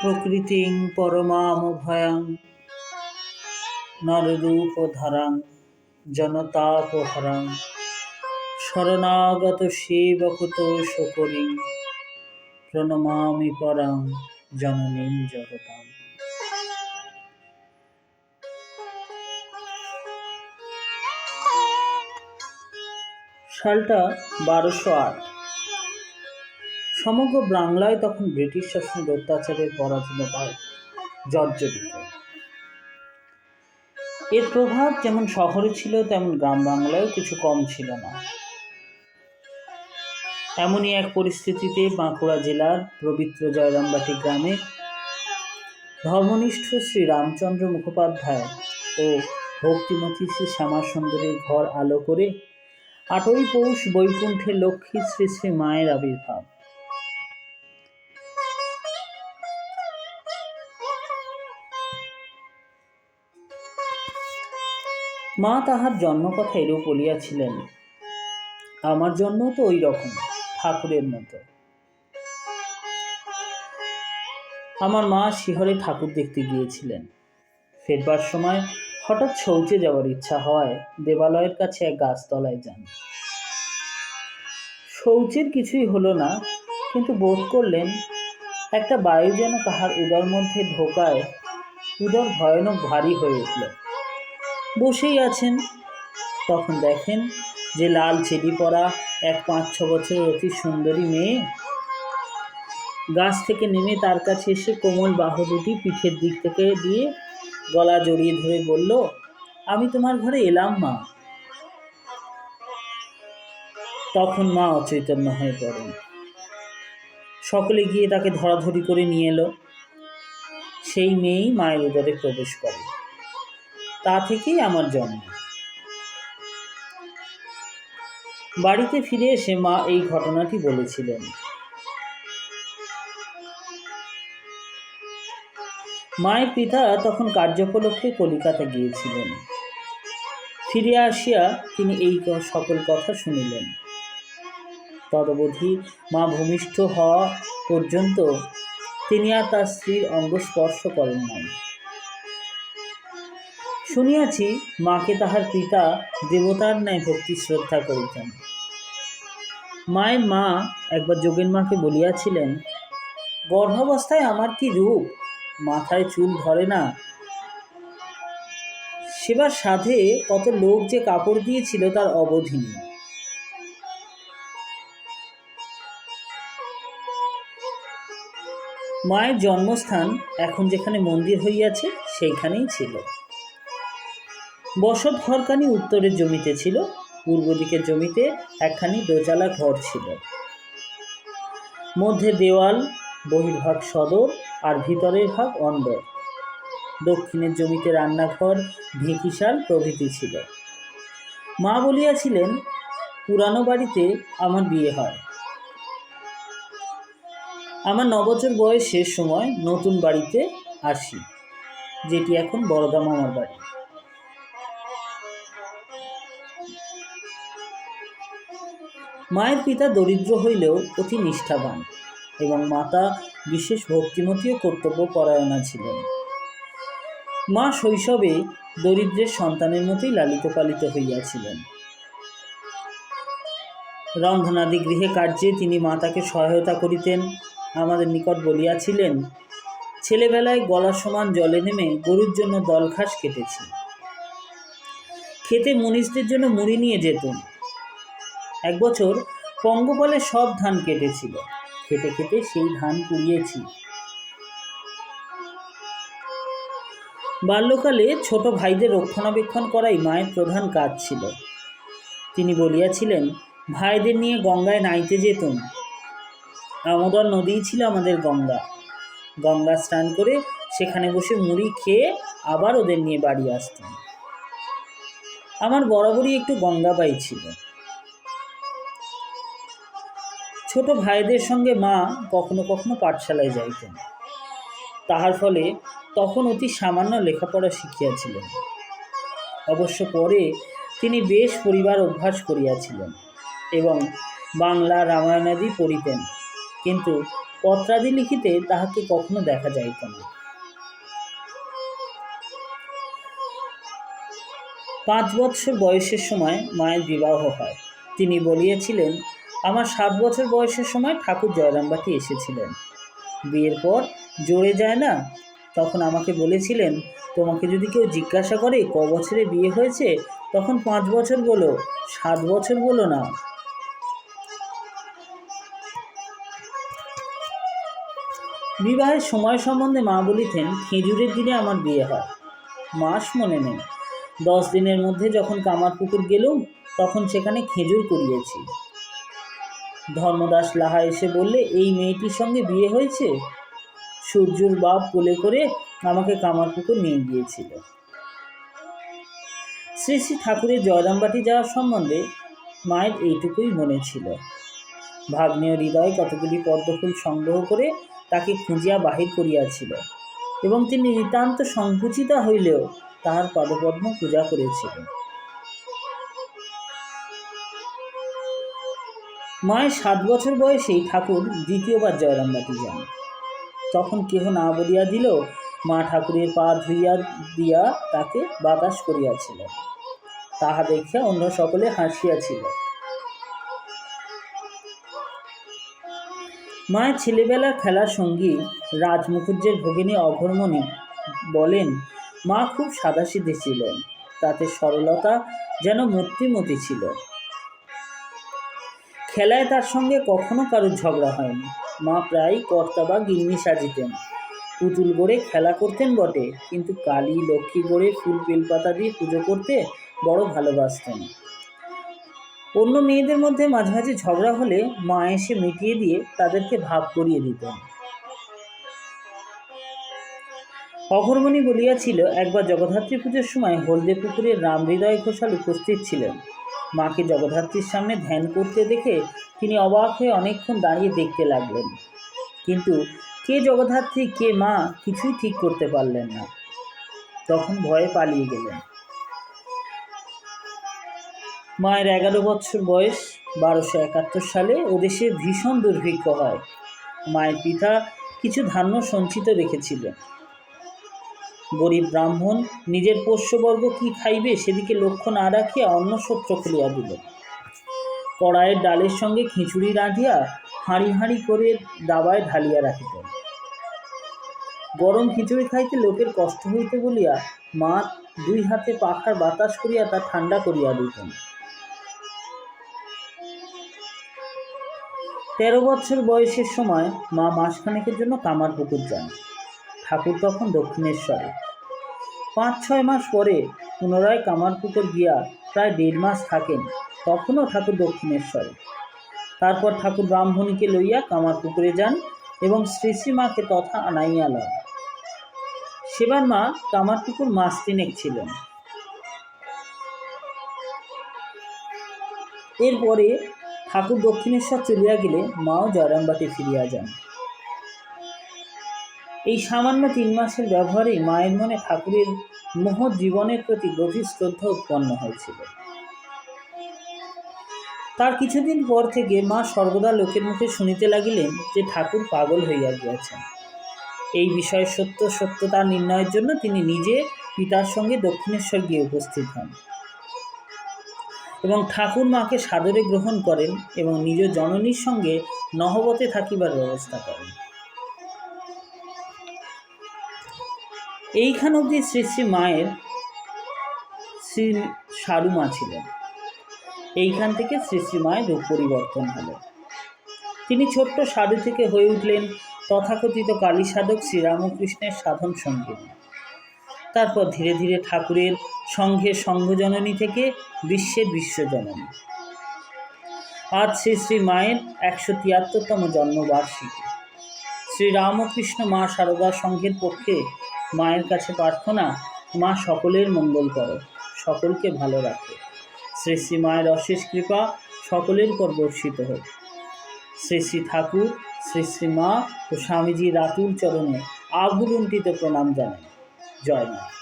প্রকৃতিং পরমামভয়াং। নররূপধরাং জনতাপহরাং। শরণাগত সেবকত শকরিং প্রণমামি পরাং জননীম জগতাম সালটা বারোশো আট। সমগ্র বাংলায় তখন ব্রিটিশ শাসনের অত্যাচারের পরাধীনতায় জর্জরিত। এর প্রভাব যেমন শহরে ছিল, তেমন গ্রাম বাংলায়ও কিছু কম ছিল না। এমনই এক পরিস্থিতিতে বাঁকুড়া জেলার পবিত্র জয়রামবাটি গ্রামে ধর্মনিষ্ঠ শ্রী রামচন্দ্র মুখোপাধ্যায় ও ভক্তিমতী শ্রী শ্যামা সুন্দরীর ঘর আলো করে আটই পৌষ বৈকুণ্ঠে লক্ষ্মী শ্রী শ্রী মায়ের আবির্ভাব। মা তাহার জন্মকথা এরূপ বলিয়াছিলেন, আমার জন্ম তো ওই রকম, ঠাকুরের মতো। আমার মা শিহরে ঠাকুর দেখতে গিয়েছিলেন। ফেরবার সময় হঠাৎ শৌচে যাওয়ার ইচ্ছা হয়, দেবালয়ের কাছে এক গাছতলায় যান। শৌচের কিছুই হলো না, কিন্তু বোধ করলেন একটা বায়ু যেন তাহার উদর মধ্যে ঢোকায়, উদর ভয়ানক ভারী হয়ে উঠল। বসেই আছেন। তখন দেখেন যে লাল চেডি পরা এক পাঁচ ছ বছরের অতি সুন্দরী মেয়ে। গাছ থেকে নেমে তার কাছে এসে কোমল বাহু দুটি পিঠের দিক থেকে দিয়ে গলা জড়িয়ে ধরে বলল, আমি তোমার ঘরে এলাম, মা। তখন মা অচৈতন্য হয়ে পড়েন। সকলে গিয়ে তাকে ধরাধরি করে নিয়ে এলো। সেই মেয়েই মায়ের উদরে প্রবেশ করে। তা থেকেই আমার জন্ম। বাড়িতে ফিরে এসে মা এই ঘটনাটি বলেছিলেন। মায়ের পিতা তখন কার্যোপলক্ষে কলিকাতা গিয়েছিলেন। ফিরে আসিয়া তিনি এই সকল কথা শুনিলেন। তদবধি মা ভূমিষ্ঠ হওয়া পর্যন্ত তিনি আর তার স্ত্রীর অঙ্গ স্পর্শ করেন নাই। শুনিয়াছি মাকে তাহার পিতা দেবতার ন্যায় ভক্তি শ্রদ্ধা করিতেন। মায়ের মা একবার যোগেন মাকে বলিয়াছিলেন, গর্ভাবস্থায় আমার কি রূপ? মাথায় চুল ধরে না। সেবার সাধে কত লোক যে কাপড় দিয়েছিল তার অবধি নেই। মায়ের জন্মস্থান এখন যেখানে মন্দির হইয়াছে, সেইখানেই ছিল। বসত ঘরখানি উত্তরের জমিতে ছিল, পূর্ব দিকের জমিতে একখানি দোচালা ঘর ছিল। মধ্যে দেওয়াল, বহির্ভাগ সদর আর ভিতরের ভাগ অন্দর। দক্ষিণের জমিতে রান্নাঘর, ঢেঁকিশাল প্রভৃতি ছিল। মা বলিয়াছিলেন, পুরানো বাড়িতে আমার বিয়ে হয়। আমার নবছর বয়সের সময় নতুন বাড়িতে আসি, যেটি এখন বড়দা মামার বাড়ি। মায়ের পিতা দরিদ্র হইলেও অতি নিষ্ঠাবান এবং মাতা বিশেষ ভক্তিমতী ও কর্তব্য পরায়ণা ছিলেন। মা শৈশবে দরিদ্রের সন্তানের মতোই লালিত পালিত হইয়াছিলেন। রন্ধনাদি গৃহে কার্যে তিনি মাতাকে সহায়তা করিতেন। আমাদের নিকট বলিয়াছিলেন, ছেলেবেলায় গলা সমান জলে নেমে গরুর জন্য দলঘাস কেটেছি। খেতে মনীষদের জন্য মুড়ি নিয়ে যেতুম। এক বছর পঙ্গপালে সব ধান কেটেছিল। খেতে খেতে সেই ধান কুড়িয়েছি। বাল্যকালে ছোট ভাইদের রক্ষণাবেক্ষণ করাই মায়ের প্রধান কাজ ছিল। তিনি বলিয়াছিলেন, ভাইদের নিয়ে গঙ্গায় নাইতে যেতুম। আমোদর নদীই ছিল আমাদের গঙ্গা। গঙ্গা স্নান করে সেখানে বসে মুড়ি খেয়ে আবার ওদের নিয়ে বাড়ি আসতাম। আমার বরাবরই একটু গঙ্গাবাই ছিল। ছোট ভাইদের সঙ্গে মা কখনো কখনো পাঠশালায় যাইতেন। তাহার ফলে তখন অতি সামান্য লেখাপড়া শিখিয়াছিলেন। অবশ্য পরে তিনি বেশ পরিবার অভ্যাস করিয়াছিলেন এবং বাংলা রামায়ণাদি পড়িতেন, কিন্তু পত্রাদি লিখিতে তাহাকে কখনো দেখা যাইত না। পাঁচ বৎসর বয়সের সময় মায়ের বিবাহ হয়। তিনি বলিয়েছিলেন আমার সাত বছর বয়সের সময় ঠাকুর জয়রামবাটি এসেছিলেন। বিয়ের পর জোরে যায় না? তখন আমাকে বলেছিলেন, তোমাকে যদি কেউ জিজ্ঞাসা করে ক বছরে বিয়ে হয়েছে, তখন পাঁচ বছর বলো, সাত বছর বলো না। বিবাহের সময় সম্বন্ধে মা বলিতেন, খেজুরের দিনে আমার বিয়ে হয়। মাস মনে নেই। দশ দিনের মধ্যে যখন কামারপুকুর গেলুম, তখন সেখানে খেজুর কুড়িয়েছি। ধর্মদাস লাহা এসে বললে, এই মেয়েটির সঙ্গে বিয়ে হয়েছে? সূর্যর বাপ কোলে করে আমাকে কামারপুকুর নিয়ে গিয়েছিল। শ্রী শ্রী ঠাকুরের জয়রামবাটি যাওয়ার সম্বন্ধে মায়ের এইটুকুই মনে ছিল। ভাগ্নেয় হৃদয় কতগুলি পদ্মফুল সংগ্রহ করে তাকে খুঁজিয়া বাহির করিয়াছিল এবং তিনি নিতান্ত সংকুচিতা হইলেও তাহার পদপদ্ম পূজা করেছিলেন। মায়ের সাত বছর বয়সেই ঠাকুর দ্বিতীয়বার জয়রামবাটি যান। তখন কেহ না বলিয়া দিল, মা ঠাকুরের পা ধুইয়া দিয়া তাকে বাতাস করিয়াছিল। তাহা দেখিয়া অন্য সকলে হাসিয়াছিল। মায়ের ছেলেবেলার খেলার সঙ্গী রাজ মুখুজ্জের ভগিনী অঘরমণি বলেন, মা খুব সাদাসিধে ছিলেন, তাতে সরলতা যেন মূর্তিমতি ছিল। খেলায় তার সঙ্গে কখনো কারোর ঝগড়া হয়নি। মা প্রায় কর্তা বা গিন্নি সাজিতেন। পুতুল গড়ে খেলা করতেন বটে, কিন্তু কালী, লক্ষ্মী গড়ে ফুল বেলপাতা দিয়ে পুজো করতে বড় ভালোবাসতেন। অন্য মেয়েদের মধ্যে মাঝে মাঝে ঝগড়া হলে মা এসে মিটিয়ে দিয়ে তাদেরকে ভাব করিয়ে দিতেন। অঘরমণি বলিয়াছিল, একবার জগদ্ধাত্রী পুজোর সময় হলদে পুকুরের রাম হৃদয় ঘোষাল উপস্থিত ছিলেন। মাকে জগদ্ধাত্রীর সামনে ধ্যান করতে দেখে তিনি অবাক হয়ে অনেকক্ষণ দাঁড়িয়ে দেখতে লাগলেন। কিন্তু কে জগদ্ধাত্রী, কে মা, কিছুই ঠিক করতে পারলেন না। তখন ভয়ে পালিয়ে গেলেন। মায়ের এগারো বছর বয়স, বারোশো একাত্তর সালে ওদেশে ভীষণ দুর্ভিক্ষ হয়। মায়ের পিতা কিছু ধান্য সঞ্চিত রেখেছিলেন। গরিব ব্রাহ্মণ, নিজের পোষ্যবর্গ কি খাইবে সেদিকে লক্ষ্য না রাখিয়া অন্য সত্র খুলিয়া দিল। কড়াইয়ের ডালের সঙ্গে খিচুড়ি রাঁধিয়া হাঁড়ি হাঁড়ি করে দাবায় ঢালিয়া রাখিতেন গরম খিচুড়ি খাইতে লোকের কষ্ট হইতে বলিয়া মা দুই হাতে পাখার বাতাস করিয়া তা ঠান্ডা করিয়া দিতেন। তেরো বছর বয়সের সময় মা মাসখানেকের জন্য কামার পুকুর যান। ঠাকুর তখন দক্ষিণেশ্বরে। পাঁচ ছয় মাস পরে পুনরায় কামারপুকুর গিয়া প্রায় দেড় মাস থাকেন, তখনও ঠাকুর দক্ষিণেশ্বরে। তারপর ঠাকুর ব্রাহ্মণীকে লইয়া কামারপুকুরে যান এবং শ্রী শ্রীমাকে তথা আনাইয়া লন। সেবার মা কামারপুকুর মাস তিনেক ছিলেন। এরপরে ঠাকুর দক্ষিণেশ্বর চলিয়া গেলে মাও জয়রামবাটি ফিরিয়া যান। এই সামান্য তিন মাসের ব্যবহারে মায়ের মনে ঠাকুরের মহৎ জীবনের প্রতি গভীর শ্রদ্ধা উৎপন্ন হয়েছিল। তার কিছুদিন পর থেকে মা সর্বদা লোকের মুখে শুনিতে লাগিলেন যে ঠাকুর পাগল হইয়া গিয়াছেন। এই বিষয়ে সত্য সত্যতা নির্ণয়ের জন্য তিনি নিজে পিতার সঙ্গে দক্ষিণেশ্বর গিয়ে উপস্থিত হন। এবং ঠাকুর মাকে সাদরে গ্রহণ করেন এবং নিজ জননীর সঙ্গে নহবতে থাকিবার ব্যবস্থা করেন। এইখান অবধি শ্রী শ্রী মায়ের শ্রী সারু মা ছিলেন। এইখান থেকে শ্রী শ্রী মায়ের রূপ পরিবর্তন হলো। তিনি ছোট্ট সাধু থেকে হয়ে উঠলেন তথাকথিত কালী সাধক শ্রীরামকৃষ্ণের সাধন সঙ্গী। তারপর ধীরে ধীরে ঠাকুরের সংঘের সংঘজননী থেকে বিশ্বের বিশ্বজননী। আজ শ্রী শ্রী মায়ের একশো তিয়াত্তরতম জন্মবার্ষিকী। শ্রীরামকৃষ্ণ মা সারদা সংঘের পক্ষে মায়ের কাছে প্রার্থনা, মা সকলের মঙ্গল করো, সকলকে ভালো রাখো। শ্রী শ্রী মায়ের অশেষ কৃপা সকলের উপর বর্ষিত হোক। শ্রী শ্রী ঠাকুর, শ্রী শ্রী মা ও স্বামীজির রাতুল চরণে আভুলুণ্ঠিত প্রণাম জানাই। জয় মা।